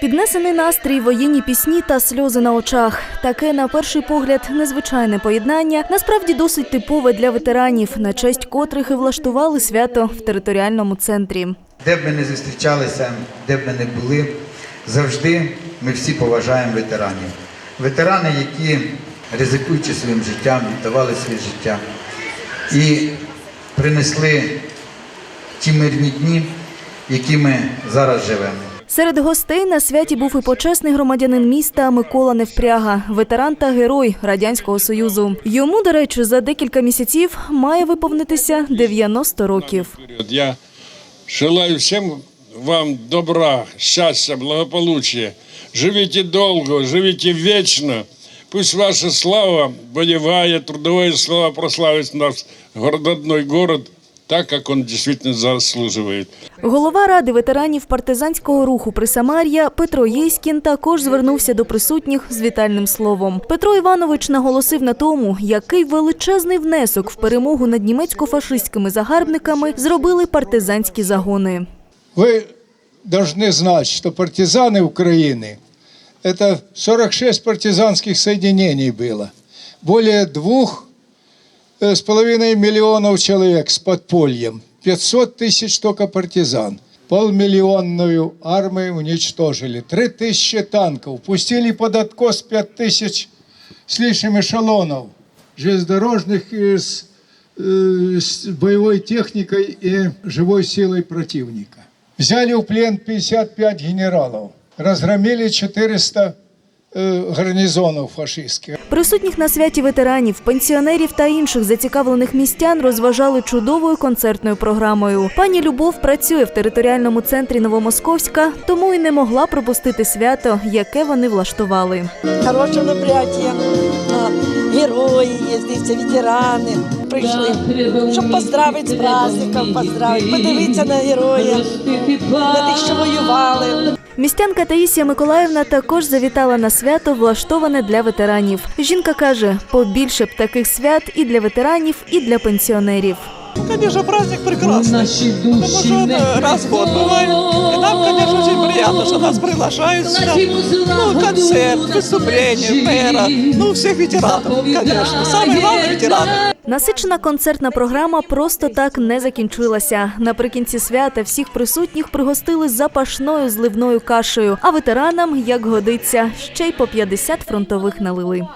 Піднесений настрій, воєнні пісні та сльози на очах. Таке, на перший погляд, незвичайне поєднання насправді досить типове для ветеранів, на честь котрих і влаштували свято в територіальному центрі. Де б ми не зустрічалися, де б ми не були, завжди ми всі поважаємо ветеранів. Ветерани, які, ризикуючи своїм життям, віддавали своє життя і принесли ті мирні дні, які ми зараз живемо. Серед гостей на святі був і почесний громадянин міста Микола Невпряга, ветеран та герой радянського союзу. Йому, до речі, за декілька місяців має виповнитися 90 років. Я желаю всем вам добра, счастья, благополучия. Живите долго, живите вечно. Пусть ваша слава, боевая, трудовая слава прославит наш родной город так, как он действительно заслуживает. Голова ради ветеранів партизанського руху Присамар'я Петро Єськін також звернувся до присутніх з вітальним словом. Петро Іванович наголосив на тому, який величезний внесок в перемогу над німецько-фашистськими загарбниками зробили партизанські загони. Вы должны знать, что партизаны Украины – это 46 партизанских соединений было. Более двух э, с половиной миллионов человек с подпольем. 500 тысяч только партизан. Полмиллионную армию уничтожили. Три тысячи танков. Пустили под откос 5 тысяч с лишним эшелонов железнодорожных и с, э, с боевой техникой и живой силой противника. Взяли в плен 55 генералов, разгромили 400 э, гарнизонов фашистских. Присутніх на святі ветеранів, пенсіонерів та інших зацікавлених містян розважали чудовою концертною програмою. Пані Любов працює в територіальному центрі Новомосковська, тому і не могла пропустити свято, яке вони влаштували. Хорошее мероприятие. А, Герои ездят, ветераны пришли, щоб поздравити з праздником, поздравити, подивитися на героїв, на тих, що воювали. Містянка Таїсія Миколаївна також завітала на свято, влаштоване для ветеранів. Жінка каже, побільше б таких свят і для ветеранів, і для пенсіонерів. Конечно, праздник прекрасный. Потому что он э, раз в год бывает. И нам, конечно, очень приятно, что нас приглашают сюда. Ну, концерт, выступление мэра. Ну, всех ветеранов, конечно. Самое главное, ветераны. Насичена концертна програма просто так не закінчилася. Наприкінці свята всіх присутніх пригостили запашною зливною кашею, а ветеранам, як годиться, ще й по 50 фронтових налили.